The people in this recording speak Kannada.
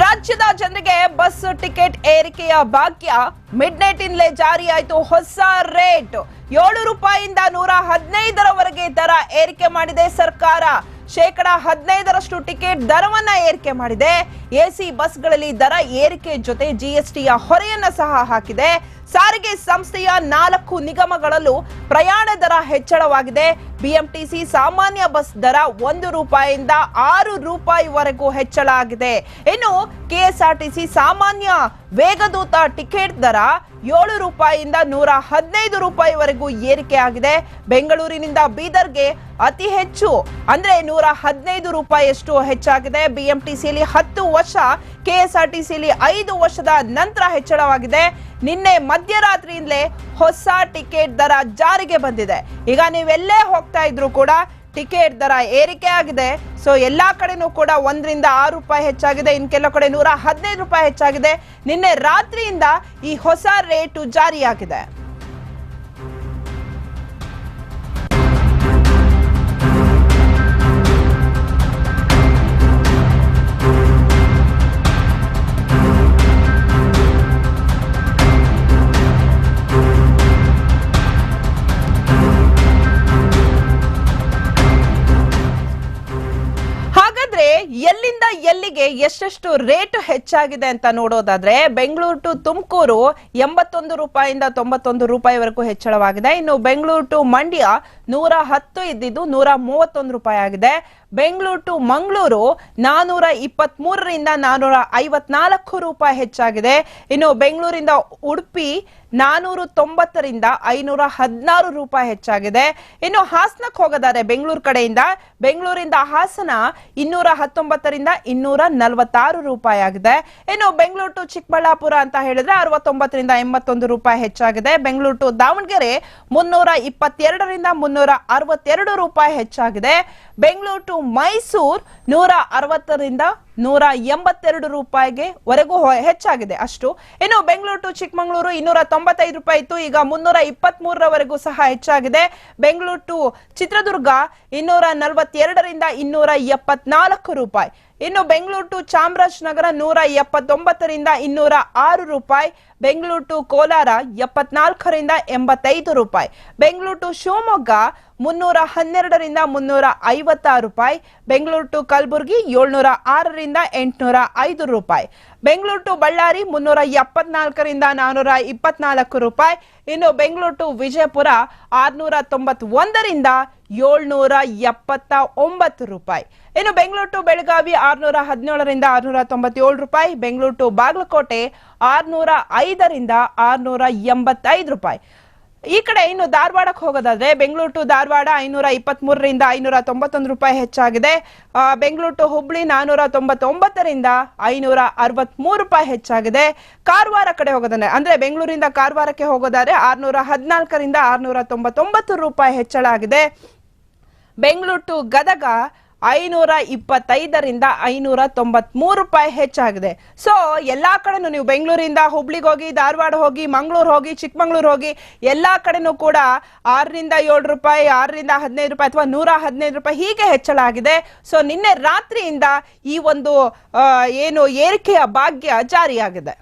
ರಾಜ್ಯದ ಜನರಿಗೆ ಬಸ್ ಟಿಕೆಟ್ ಏರಿಕೆಯ ಭಾಗ್ಯ ಮಿಡ್ ನೈಟ್ ಇಂದಲೇ ಜಾರಿಯಾಯಿತು. ಹೊಸ ರೇಟ್ ಏಳು ರೂಪಾಯಿಯಿಂದ ನೂರ ಹದಿನೈದರವರೆಗೆ ದರ ಏರಿಕೆ ಮಾಡಿದೆ ಸರ್ಕಾರ. ಶೇಕಡ ಹದಿನೈದರಷ್ಟು ಟಿಕೆಟ್ ದರವನ್ನ ಏರಿಕೆ ಮಾಡಿದೆ. ಎಸಿ ಬಸ್ಗಳಲ್ಲಿ ದರ ಏರಿಕೆ ಜೊತೆ ಜಿಎಸ್ಟಿಯ ಹೊರೆಯನ್ನ ಸಹ ಹಾಕಿದೆ. ಸಾರಿಗೆ ಸಂಸ್ಥೆಯ ನಾಲ್ಕು ನಿಗಮಗಳಲ್ಲೂ ಪ್ರಯಾಣ ದರ ಹೆಚ್ಚಳವಾಗಿದೆ. ಬಿಎಂಟಿಸಿ ಸಾಮಾನ್ಯ ಬಸ್ ದರ ಒಂದು ರೂಪಾಯಿಯಿಂದ ಆರು ರೂಪಾಯಿವರೆಗೂ ಹೆಚ್ಚಳ ಆಗಿದೆ. ಇನ್ನು ಕೆಎಸ್ಆರ್ಟಿಸಿ ಸಾಮಾನ್ಯ ವೇಗದೂತ ಟಿಕೆಟ್ ದರ ಏಳು ರೂಪಾಯಿಯಿಂದ ನೂರ ಹದಿನೈದು ರೂಪಾಯಿವರೆಗೂ ಏರಿಕೆ ಆಗಿದೆ. ಬೆಂಗಳೂರಿನಿಂದ ಬೀದರ್ಗೆ ಅತಿ ಹೆಚ್ಚು, ಅಂದ್ರೆ ನೂರ ಹದಿನೈದು ರೂಪಾಯಿಯಷ್ಟು ಹೆಚ್ಚಾಗಿದೆ. ಬಿಎಂಟಿಸಿಯಲ್ಲಿ ಹತ್ತು ವರ್ಷ ಕೆಎಸ್ಆರ್ಟಿಸಿಯಲ್ಲಿ ಐದು ವರ್ಷದ ನಂತರ ಹೆಚ್ಚಳವಾಗಿದೆ. ನಿನ್ನೆ ಮಧ್ಯರಾತ್ರಿಯಿಂದಲೇ ಹೊಸ ಟಿಕೆಟ್ ದರ ಜಾರಿಗೆ ಬಂದಿದೆ. ಈಗ ನೀವೆಲ್ಲೇ ಹೋಗ್ತಾ ಇದ್ರು ಕೂಡ ಟಿಕೆಟ್ ದರ ಏರಿಕೆ ಆಗಿದೆ. ಸೊ ಎಲ್ಲಾ ಕಡೆನೂ ಕೂಡ ಒಂದರಿಂದ ಆರು ರೂಪಾಯಿ ಹೆಚ್ಚಾಗಿದೆ. ಇನ್ನು ಕೆಲವು ಕಡೆ ನೂರ ಹದಿನೈದು ರೂಪಾಯಿ ಹೆಚ್ಚಾಗಿದೆ. ನಿನ್ನೆ ರಾತ್ರಿಯಿಂದ ಈ ಹೊಸ ರೇಟು ಜಾರಿಯಾಗಿದೆ. ಎಲ್ಲಿಂದ ಎಲ್ಲಿಗೆ ಎಷ್ಟೆಷ್ಟು ರೇಟ್ ಹೆಚ್ಚಾಗಿದೆ ಅಂತ ನೋಡೋದಾದ್ರೆ ಬೆಂಗಳೂರು ಟು ತುಮಕೂರು ಎಂಬತ್ತೊಂದು ರೂಪಾಯಿಂದ ತೊಂಬತ್ತೊಂದು ರೂಪಾಯಿವರೆಗೂ ಹೆಚ್ಚಳವಾಗಿದೆ. ಇನ್ನು ಬೆಂಗಳೂರು ಟು ಮಂಡ್ಯ ನೂರ ಹತ್ತು ಇದ್ದಿದ್ದು ನೂರ ಮೂವತ್ತೊಂದು ರೂಪಾಯಿ ಆಗಿದೆ. ಬೆಂಗಳೂರು ಟು ಮಂಗಳೂರು ನಾನೂರ ಇಪ್ಪತ್ತ್ ಮೂರರಿಂದ ನಾನೂರ ಐವತ್ನಾಲ್ಕು ರೂಪಾಯಿ ಹೆಚ್ಚಾಗಿದೆ. ಇನ್ನು ಬೆಂಗಳೂರಿಂದ ಉಡುಪಿ ನಾನೂರು ತೊಂಬತ್ತರಿಂದ ಐನೂರ ಹದಿನಾರು ರೂಪಾಯಿ ಹೆಚ್ಚಾಗಿದೆ. ಇನ್ನು ಹಾಸನಕ್ಕೆ ಹೋಗೋದಾದ್ರೆ ಬೆಂಗಳೂರು ಕಡೆಯಿಂದ, ಬೆಂಗಳೂರಿಂದ ಹಾಸನ ಇನ್ನೂರ ಹತ್ತೊಂಬತ್ತರಿಂದ ಇನ್ನೂರ ನಲವತ್ತಾರು ರೂಪಾಯಿ ಆಗಿದೆ. ಇನ್ನು ಬೆಂಗಳೂರು ಟು ಚಿಕ್ಕಬಳ್ಳಾಪುರ ಅಂತ ಹೇಳಿದ್ರೆ ಅರವತ್ತೊಂಬತ್ತರಿಂದ ಎಂಬತ್ತೊಂದು ರೂಪಾಯಿ ಹೆಚ್ಚಾಗಿದೆ. ಬೆಂಗಳೂರು ಟು ದಾವಣಗೆರೆ ಮುನ್ನೂರ ಇಪ್ಪತ್ತೆರಡರಿಂದ ಮುನ್ನೂರ ಅರವತ್ತೆರಡು ರೂಪಾಯಿ ಹೆಚ್ಚಾಗಿದೆ. ಬೆಂಗಳೂರು ಟು ಮೈಸೂರು ನೂರ ಅರವತ್ತರಿಂದ ನೂರ ಎಂಬತ್ತೆರಡು ರೂಪಾಯಿಗೆ ವರೆಗೂ ಹೆಚ್ಚಾಗಿದೆ ಅಷ್ಟು. ಇನ್ನು ಬೆಂಗಳೂರು ಟು ಚಿಕ್ಕಮಗಳೂರು ಇನ್ನೂರ ತೊಂಬತ್ತೈದು ರೂಪಾಯಿ ಇತ್ತು. ಈಗ ಮುನ್ನೂರ ಇಪ್ಪತ್ತ್ ಮೂರರವರೆಗೂ ಸಹ ಹೆಚ್ಚಾಗಿದೆ. ಬೆಂಗಳೂರು ಟು ಚಿತ್ರದುರ್ಗ ಇನ್ನೂರ ನಲವತ್ತೆರಡರಿಂದ ಇನ್ನೂರ ಎಪ್ಪತ್ನಾಲ್ಕು ರೂಪಾಯಿ. ಇನ್ನು ಬೆಂಗಳೂರು ಟು ಚಾಮರಾಜನಗರ ನೂರ ಎಪ್ಪತ್ತೊಂಬತ್ತರಿಂದ ಇನ್ನೂರ ಆರು ರೂಪಾಯಿ. ಬೆಂಗಳೂರು ಟು ಕೋಲಾರ ಎಪ್ಪತ್ನಾಲ್ಕರಿಂದ ಎಂಬತ್ತೈದು ರೂಪಾಯಿ. ಬೆಂಗಳೂರು ಟು ಶಿವಮೊಗ್ಗ ಮುನ್ನೂರ ಹನ್ನೆರಡರಿಂದ ಮುನ್ನೂರ ಐವತ್ತಾರು ರೂಪಾಯಿ. ಬೆಂಗಳೂರು ಟು ಕಲಬುರಗಿ ಏಳ್ನೂರ ಆರರಿಂದ ಎಂಟುನೂರ ಐದು ರೂಪಾಯಿ. ಬೆಂಗಳೂರು ಟು ಬಳ್ಳಾರಿ ಮುನ್ನೂರ ಎಪ್ಪತ್ನಾಲ್ಕರಿಂದ ನಾನೂರ ಇಪ್ಪತ್ನಾಲ್ಕು ರೂಪಾಯಿ. ಇನ್ನು ಬೆಂಗಳೂರು ಟು ವಿಜಯಪುರ ಆರ್ನೂರ ತೊಂಬತ್ತೊಂದರಿಂದ ಏಳ್ನೂರ ಎಪ್ಪತ್ತ ಒಂಬತ್ತು ರೂಪಾಯಿ. ಇನ್ನು ಬೆಂಗಳೂರು ಟು ಬೆಳಗಾವಿ ಆರುನೂರ ಹದಿನೇಳರಿಂದ ಆರುನೂರ ತೊಂಬತ್ತೇಳು ರೂಪಾಯಿ. ಬೆಂಗಳೂರು ಟು ಬಾಗಲಕೋಟೆ ಆರ್ನೂರ ಐದರಿಂದ ಆರ್ನೂರ ಎಂಬತ್ತೈದು ರೂಪಾಯಿ. ಈ ಕಡೆ ಇನ್ನು ಧಾರವಾಡಕ್ಕೆ ಹೋಗೋದಾದ್ರೆ, ಬೆಂಗಳೂರು ಟು ಧಾರವಾಡ ಐನೂರ ಇಪ್ಪತ್ಮೂರರಿಂದ ಐನೂರ ತೊಂಬತ್ತೊಂದು ರೂಪಾಯಿ ಹೆಚ್ಚಾಗಿದೆ. ಬೆಂಗಳೂರು ಟು ಹುಬ್ಳಿ ನಾನೂರ ತೊಂಬತ್ತೊಂಬತ್ತರಿಂದ ಐನೂರ ಅರವತ್ಮೂರು ರೂಪಾಯಿ ಹೆಚ್ಚಾಗಿದೆ. ಕಾರವಾರ ಕಡೆ ಹೋಗೋದಾದ್ರೆ ಅಂದ್ರೆ ಬೆಂಗಳೂರಿಂದ ಕಾರವಾರಕ್ಕೆ ಹೋಗೋದಾದ್ರೆ ಆರ್ನೂರ ಹದಿನಾಲ್ಕರಿಂದ ಆರ್ನೂರ ತೊಂಬತ್ತೊಂಬತ್ತು ರೂಪಾಯಿ ಹೆಚ್ಚಳ ಆಗಿದೆ ಬೆಂಗಳೂರು ಟು ಗದಗ ಐನೂರ ಇಪ್ಪತ್ತೈದರಿಂದ ಐನೂರ ತೊಂಬತ್ಮೂರು ರೂಪಾಯಿ ಹೆಚ್ಚಾಗಿದೆ. ಸೊ ಎಲ್ಲಾ ಕಡೆನೂ ನೀವು ಬೆಂಗಳೂರಿಂದ ಹುಬ್ಳಿಗೆ ಹೋಗಿ, ಧಾರವಾಡ ಹೋಗಿ, ಮಂಗಳೂರು ಹೋಗಿ, ಚಿಕ್ಕಮಂಗ್ಳೂರು ಹೋಗಿ, ಎಲ್ಲಾ ಕಡೆನೂ ಕೂಡ ಆರರಿಂದ ಏಳು ರೂಪಾಯಿ, ಆರರಿಂದ ಹದಿನೈದು ರೂಪಾಯಿ ಅಥವಾ ನೂರ ಹದಿನೈದು ರೂಪಾಯಿ ಹೀಗೆ ಹೆಚ್ಚಳ ಆಗಿದೆ ಸೊ ನಿನ್ನೆ ರಾತ್ರಿಯಿಂದ ಈ ಒಂದು ಏನು ಏರಿಕೆಯ ಭಾಗ್ಯ ಜಾರಿಯಾಗಿದೆ.